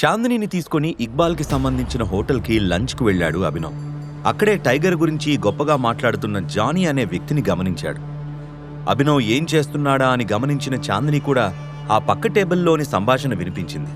చాందినిని తీసుకుని ఇక్బాల్కి సంబంధించిన హోటల్కి లంచ్కు వెళ్ళాడు అభినవ్. అక్కడే టైగర్ గురించి గొప్పగా మాట్లాడుతున్న జానీ అనే వ్యక్తిని గమనించాడు. అభినవ్ ఏం చేస్తున్నాడా అని గమనించిన చాందిని కూడా ఆ పక్క టేబుల్లోని సంభాషణ వినిపించింది.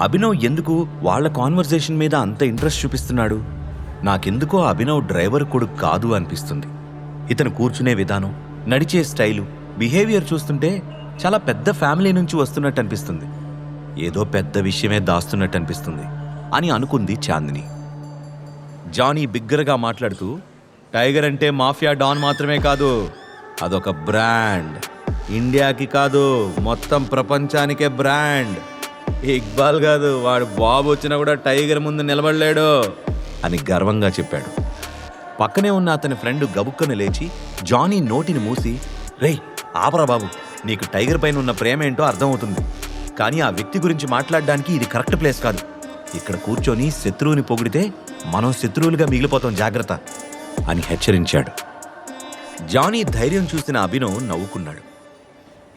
అభినవ్ ఎందుకు వాళ్ళ కాన్వర్జేషన్ మీద అంత ఇంట్రెస్ట్ చూపిస్తున్నాడు? నాకెందుకో అభినవ్ డ్రైవర్ కొడుకు కాదు అనిపిస్తుంది. ఇతను కూర్చునే విధానం నడిచే స్టైలు బిహేవియర్ చూస్తుంటే చాలా పెద్ద ఫ్యామిలీ నుంచి వస్తున్నట్టు అనిపిస్తుంది. ఏదో పెద్ద విషయమే దాస్తున్నట్టు అనిపిస్తుంది అని అనుకుంది చాందిని. జానీ బిగ్గరగా మాట్లాడుతూ టైగర్ అంటే మాఫియా డాన్ మాత్రమే కాదు అదొక బ్రాండ్. ఇండియాకి కాదు మొత్తం ప్రపంచానికే బ్రాండ్. ఇక్బాల్ కాదు వాడు బాబు వచ్చినా కూడా టైగర్ ముందు నిలబడలేడు అని గర్వంగా చెప్పాడు. పక్కనే ఉన్న అతని ఫ్రెండ్ గబుక్కను లేచి జానీ నోటిని మూసి రేయ్ ఆపరా బాబు నీకు టైగర్ పైన ఉన్న ప్రేమ ఏంటో అర్థమవుతుంది. కానీ ఆ వ్యక్తి గురించి మాట్లాడడానికి ఇది కరెక్ట్ ప్లేస్ కాదు. ఇక్కడ కూర్చొని శత్రువుని పొగిడితే మనం శత్రువులుగా మిగిలిపోతాం జాగ్రత్త అని హెచ్చరించాడు. జానీ ధైర్యం చూసిన అభినవ్ నవ్వుకున్నాడు.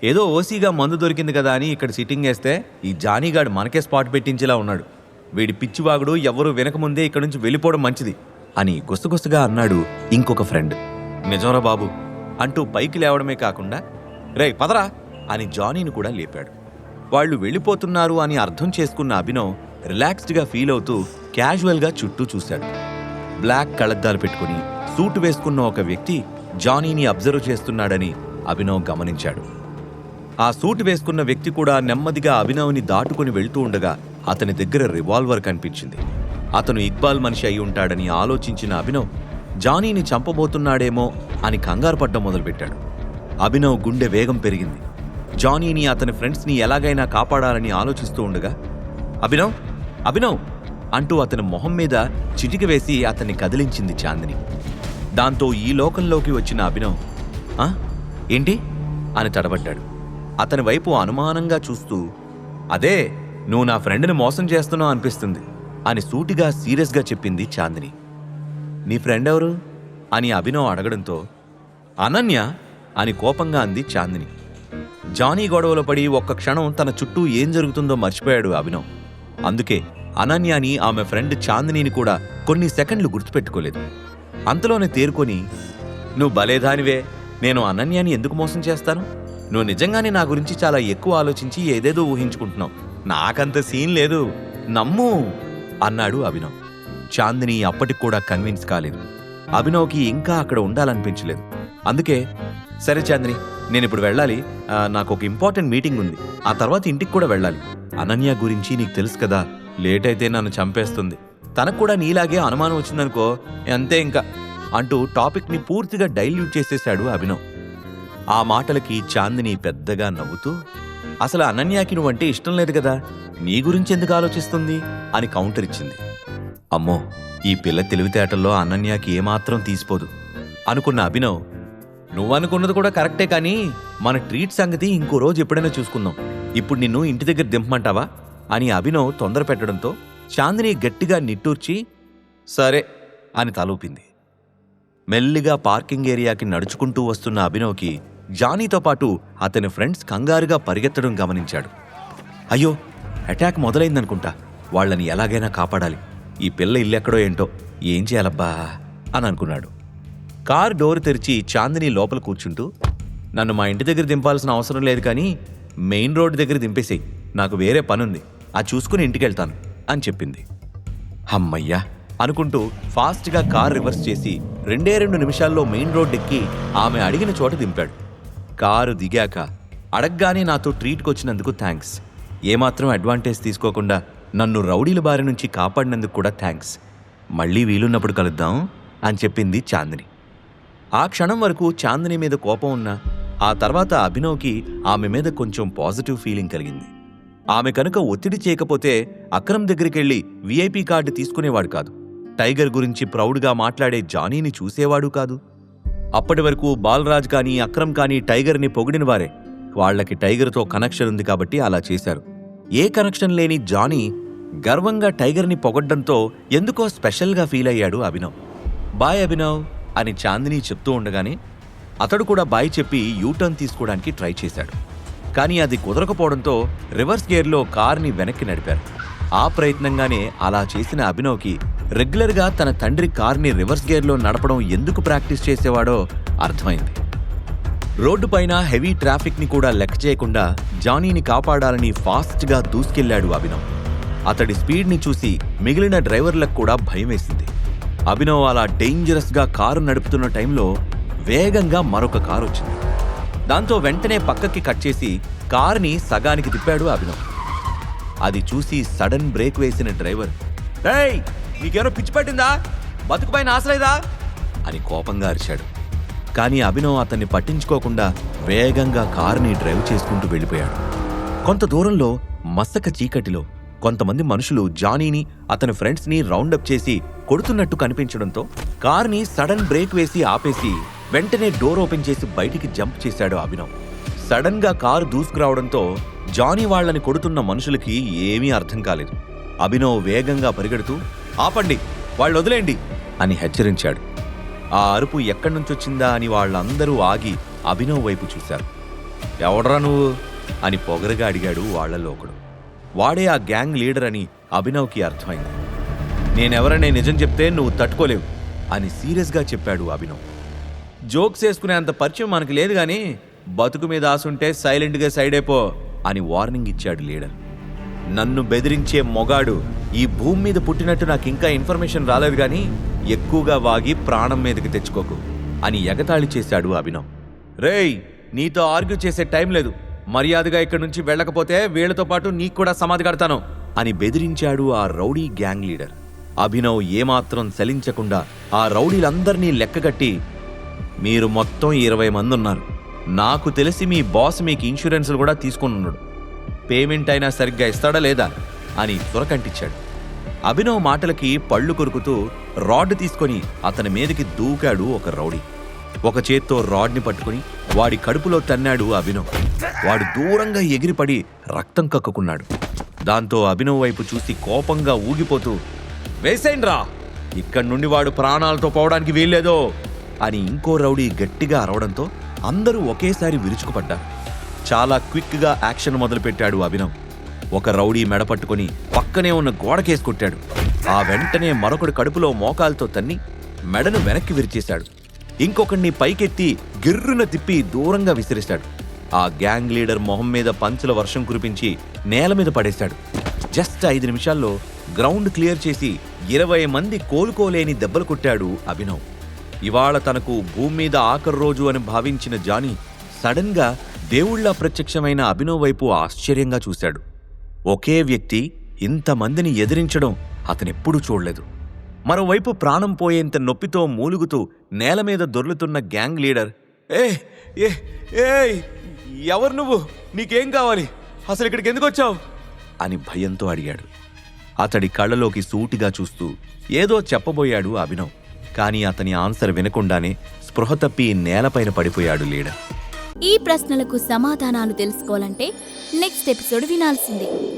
ఏదో ఓసీగా మందు దొరికింది కదా అని ఇక్కడ సిట్టింగ్ వేస్తే ఈ జానీగాడు మనకే స్పాట్ పెట్టించేలా ఉన్నాడు. వీడి పిచ్చివాగుడు ఎవరు వెనకముందే ఇక్కడి నుంచి వెళ్ళిపోవడం మంచిది అని గుసగుసగా అన్నాడు ఇంకొక ఫ్రెండ్. నిజంరా బాబు అంటూ పైకి లేవడమే కాకుండా రేయ్ పదరా అని జానీని కూడా లేపాడు. వాళ్ళు వెళ్ళిపోతున్నారు అని అర్థం చేసుకున్న అభినవ్ రిలాక్స్డ్గా ఫీల్ అవుతూ క్యాజువల్గా చుట్టూ చూశాడు. బ్లాక్ కళ్ళద్దాలు పెట్టుకుని సూట్ వేసుకున్న ఒక వ్యక్తి జానీని అబ్జర్వ్ చేస్తున్నాడని అభినవ్ గమనించాడు. ఆ సూట్ వేసుకున్న వ్యక్తి కూడా నెమ్మదిగా అభినవ్ని దాటుకుని వెళ్తూ ఉండగా అతని దగ్గర రివాల్వర్ కనిపించింది. అతను ఇక్బాల్ మనిషి అయి ఉంటాడని ఆలోచించిన అభినవ్ జానీని చంపబోతున్నాడేమో అని కంగారు పడ్డం మొదలుపెట్టాడు. అభినవ్ గుండె వేగం పెరిగింది. జానీని అతని ఫ్రెండ్స్ని ఎలాగైనా కాపాడాలని ఆలోచిస్తూ ఉండగా అభినవ్ అభినవ్ అంటూ అతని మొహం మీద చిటిక వేసి అతన్ని కదిలించింది చాందిని. దాంతో ఈ లోకంలోకి వచ్చిన అభినవ్ ఏంటి? అని తడబడ్డాడు. అతని వైపు అనుమానంగా చూస్తూ అదే నువ్వు నా ఫ్రెండ్ని మోసం చేస్తున్నావు అనిపిస్తుంది అని సూటిగా సీరియస్గా చెప్పింది చాందిని. నీ ఫ్రెండ్ ఎవరు? అని అభినవ్ అడగడంతో అనన్య అని కోపంగా అంది చాందిని. జానీ గొడవలో పడి ఒక్క క్షణం తన చుట్టూ ఏం జరుగుతుందో మర్చిపోయాడు అభినవ్. అందుకే అనన్యాని ఆమె ఫ్రెండ్ చాందినిని కూడా కొన్ని సెకండ్లు గుర్తుపెట్టుకోలేదు. అంతలోనే తేరుకొని నువ్వు బలేదానివే నేను అనన్యాని ఎందుకు మోసం చేస్తాను? నువ్వు నిజంగానే నా గురించి చాలా ఎక్కువ ఆలోచించి ఏదేదో ఊహించుకుంటున్నావు. నాకంత సీన్ లేదు నమ్ము అన్నాడు అభినవ్. చాందిని అప్పటికి కూడా కన్విన్స్ కాలేదు. అభినవ్కి ఇంకా అక్కడ ఉండాలనిపించలేదు. అందుకే సరే చాందిని నేను ఇప్పుడు వెళ్ళాలి. ఆ, నాకు ఒక ఇంపార్టెంట్ మీటింగ్ ఉంది. ఆ తర్వాత ఇంటికి కూడా వెళ్ళాలి. అనన్య గురించి నీకు తెలుసు కదా. లేట్ అయితే నన్ను చంపేస్తుంది. తనకు కూడా నీలాగే అనుమానం వచ్చిందనుకో అంతే ఇంకా అంటూ టాపిక్ని పూర్తిగా డైల్యూట్ చేసేశాడు అభినవ్. ఆ మాటలకి చాందిని పెద్దగా నవ్వుతూ అసలు అనన్యాకి నువ్వంటే ఇష్టం లేదు కదా. నీ గురించి ఎందుకు ఆలోచిస్తుంది? అని కౌంటర్ ఇచ్చింది. అమ్మో ఈ పిల్ల తెలివితేటల్లో అనన్యాకి ఏమాత్రం తీసిపోదు. అనుకున్న అభినవ్ నువ్వనుకున్నది కూడా కరెక్టే కానీ మన ట్రీట్ సంగతి ఇంకో రోజు ఎప్పుడైనా చూసుకుందాం. ఇప్పుడు నిన్ను ఇంటి దగ్గర దింపమంటావా? అని అభినవ్ తొందర పెట్టడంతో చాందిని గట్టిగా నిట్టూర్చి సరే అని తలూపింది. మెల్లిగా పార్కింగ్ ఏరియాకి నడుచుకుంటూ వస్తున్న అభినవ్కి జానీతో పాటు అతని ఫ్రెండ్స్ కంగారుగా పరిగెత్తడం గమనించాడు. అయ్యో అటాక్ మొదలైందనుకుంటా. వాళ్ళని ఎలాగైనా కాపాడాలి. ఈ పిల్ల ఇల్లెక్కడో ఏంటో ఏం చేయాలబ్బా? అని అనుకున్నాడు. కార్ డోర్ తెరిచి చాందిని లోపల కూర్చుంటూ నన్ను మా ఇంటి దగ్గర దింపాల్సిన అవసరం లేదు కానీ మెయిన్ రోడ్ దగ్గర దింపేసేయి. నాకు వేరే పనుంది. అది చూసుకుని ఇంటికి వెళ్తాను అని చెప్పింది. అమ్మయ్యా అనుకుంటూ ఫాస్ట్గా కార్ రివర్స్ చేసి రెండే రెండు నిమిషాల్లో మెయిన్ రోడ్ ఎక్కి ఆమె అడిగిన చోట దింపాడు. కారు దిగాక అడగ్గానే నాతో ట్రీట్కి వచ్చినందుకు థ్యాంక్స్ ఏమాత్రం అడ్వాంటేజ్ తీసుకోకుండా నన్ను రౌడీల బారి నుంచి కాపాడినందుకు కూడా థ్యాంక్స్ మళ్ళీ వీలున్నప్పుడు కలుద్దాం అని చెప్పింది చాందిని. ఆ క్షణం వరకు చాందిని మీద కోపం ఉన్నా ఆ తర్వాత అభినవ్కి ఆమె మీద కొంచెం పాజిటివ్ ఫీలింగ్ కలిగింది. ఆమె కనుక ఒత్తిడి చేయకపోతే అక్రమ్ దగ్గరికెళ్ళి వీఐపీ కార్డు తీసుకునేవాడు కాదు. టైగర్ గురించి ప్రౌడ్గా మాట్లాడే జానీని చూసేవాడు కాదు. అప్పటి వరకు బాలరాజ్ కానీ అక్రమ్ కానీ టైగర్ని పొగిడిన వారే. వాళ్ళకి టైగర్తో కనెక్షన్ ఉంది కాబట్టి అలా చేశారు. ఏ కనెక్షన్ లేని జానీ గర్వంగా టైగర్ని పొగడ్డంతో ఎందుకో స్పెషల్గా ఫీల్ అయ్యాడు అభినవ్. బాయ్ అభినవ్. అని చాందిని చెప్తూ ఉండగానే అతడు కూడా బాయ్ చెప్పి యూటర్న్ తీసుకోవడానికి ట్రై చేశాడు. కానీ అది కుదరకపోవడంతో రివర్స్ గేర్లో కార్ని వెనక్కి నడిపారు. ఆ ప్రయత్నంగానే అలా చేసిన అభినవ్కి రెగ్యులర్గా తన తండ్రి కార్ని రివర్స్ గేర్లో నడపడం ఎందుకు ప్రాక్టీస్ చేసేవాడో అర్థమైంది. రోడ్డు పైన హెవీ ట్రాఫిక్ని కూడా లెక్క చేయకుండా జానీని కాపాడాలని ఫాస్ట్గా దూసుకెళ్ళాడు అభినవ్. అతడి స్పీడ్ని చూసి మిగిలిన డ్రైవర్లకు కూడా భయం వేసింది అభినవ్ అలా డేంజరస్గా కారు నడుపుతున్న టైంలో వేగంగా మరొక కారు వచ్చింది. దాంతో వెంటనే పక్కకి కట్ చేసి కారుని సగానికి తిప్పాడు అభినవ్. అది చూసి సడన్ బ్రేక్ వేసిన డ్రైవర్ రేయ్ నీకేమో పిచ్చి పట్టిందా? బతుకుపైన ఆశలేదా అని కోపంగా అరిచాడు. కానీ అభినవ్ అతన్ని పట్టించుకోకుండా వేగంగా కారుని డ్రైవ్ చేసుకుంటూ వెళ్ళిపోయాడు. కొంత దూరంలో మసక చీకటిలో కొంతమంది మనుషులు జానీని అతని ఫ్రెండ్స్ని రౌండప్ చేసి కొడుతున్నట్టు కనిపించడంతో కార్ని సడన్ బ్రేక్ వేసి ఆపేసి వెంటనే డోర్ ఓపెన్ చేసి బయటికి జంప్ చేశాడు అభినవ్. సడన్గా కారు దూసుకురావడంతో జానీ వాళ్ళని కొడుతున్న మనుషులకి ఏమీ అర్థం కాలేదు. అభినవ్ వేగంగా పరిగెడుతూ ఆపండి వాళ్ళు వదిలేండి అని హెచ్చరించాడు. ఆ అరుపు ఎక్కడి నుంచొచ్చిందా అని వాళ్ళందరూ ఆగి అభినవ్ వైపు చూశారు. ఎవడ్రా నువ్వు? అని పొగరగా అడిగాడు వాళ్ళలో ఒకడు వాడే ఆ గ్యాంగ్ లీడర్ అని అభినవ్కి అర్థమైంది. నేనెవరనే నిజం చెప్తే నువ్వు తట్టుకోలేవు అని సీరియస్గా చెప్పాడు అభినవ్. జోక్స్ వేసుకునే అంత పరిచయం మనకు లేదు కానీ బతుకు మీద ఆసుంటే సైలెంట్గా సైడ్ అయిపో అని వార్నింగ్ ఇచ్చాడు లీడర్. నన్ను బెదిరించే మొగాడు ఈ భూమి మీద పుట్టినట్టు నాకు ఇంకా ఇన్ఫర్మేషన్ రాలేదు కానీ ఎక్కువగా వాగి ప్రాణం మీదకి తెచ్చుకోకు అని ఎగతాళి చేశాడు అభినవ్. రేయ్ నీతో ఆర్గ్యూ చేసే టైం లేదు. మర్యాదగా ఇక్కడి నుంచి వెళ్ళకపోతే వీళ్ళతో పాటు నీకు కూడా సమాధి కడతాను అని బెదిరించాడు ఆ రౌడీ గ్యాంగ్ లీడర్. అభినవ్ ఏమాత్రం చలించకుండా ఆ రౌడీలందరినీ లెక్కగట్టి మీరు మొత్తం ఇరవై మంది ఉన్నారు నాకు తెలిసి మీ బాస్ మీకు ఇన్సూరెన్స్లు కూడా తీసుకుని ఉన్నాడు పేమెంట్ అయినా సరిగ్గా ఇస్తాడా లేదా? అని తురకంటించాడు అభినవ్ మాటలకి పళ్ళు కొరుకుతూ రాడ్ తీసుకొని అతని మీదకి దూకాడు ఒక రౌడీ. ఒక చేత్తో రాడ్ని పట్టుకుని వాడి కడుపులో తన్నాడు అభినవ్. వాడు దూరంగా ఎగిరిపడి రక్తం కక్కుకున్నాడు. దాంతో అభినవ్ వైపు చూసి కోపంగా ఊగిపోతూ వేసేయండ్రా ఇక్కడి నుండి వాడు ప్రాణాలతో పోవడానికి వీల్లేదో అని ఇంకో రౌడీ గట్టిగా అరవడంతో అందరూ ఒకేసారి విరుచుకుపడ్డారు. చాలా క్విక్గా యాక్షన్ మొదలుపెట్టాడు అభినవ్. ఒక రౌడీ మెడ పట్టుకొని పక్కనే ఉన్న గోడకేసి కొట్టాడు. ఆ వెంటనే మరొకడు కడుపులో మోకాలతో తన్ని మెడను వెనక్కి విరిచేశాడు. ఇంకొకడిని పైకెత్తి గిర్రున తిప్పి దూరంగా విసిరేశాడు. ఆ గ్యాంగ్ లీడర్ మొహం మీద పంచుల వర్షం కురిపించి నేల మీద పడేశాడు. జస్ట్ ఐదు నిమిషాల్లో గ్రౌండ్ క్లియర్ చేసి ఇరవై మంది కోలుకోలేని దెబ్బలు కొట్టాడు అభినవ్. ఇవాళ తనకు భూమి మీద ఆఖరి రోజు అని భావించిన జానీ సడన్గా దేవుళ్ళ ప్రత్యక్షమైన అభినవ్ వైపు ఆశ్చర్యంగా చూశాడు. ఒకే వ్యక్తి ఇంతమందిని ఎదిరించడం అతనెప్పుడూ చూడలేదు. మరోవైపు ప్రాణం పోయేంత నొప్పితో మూలుగుతూ నేల మీద దొర్లుతున్న గ్యాంగ్ లీడర్. ఏ ఏ ఏయ్ ఎవరు నువ్వు? నీకేం కావాలి? అసలు ఇక్కడికి ఎందుకు వచ్చావు? అని భయంతో అడిగాడు. అతడి కళ్ళలోకి సూటిగా చూస్తూ ఏదో చెప్పబోయాడు అభినవ్. కానీ అతని ఆన్సర్ వినకుండానే స్పృహ తప్పి నేలపైన పడిపోయాడు లీడర్. ఈ ప్రశ్నలకు సమాధానాలు తెలుసుకోవాలంటే నెక్స్ట్ ఎపిసోడ్ వినాల్సిందే.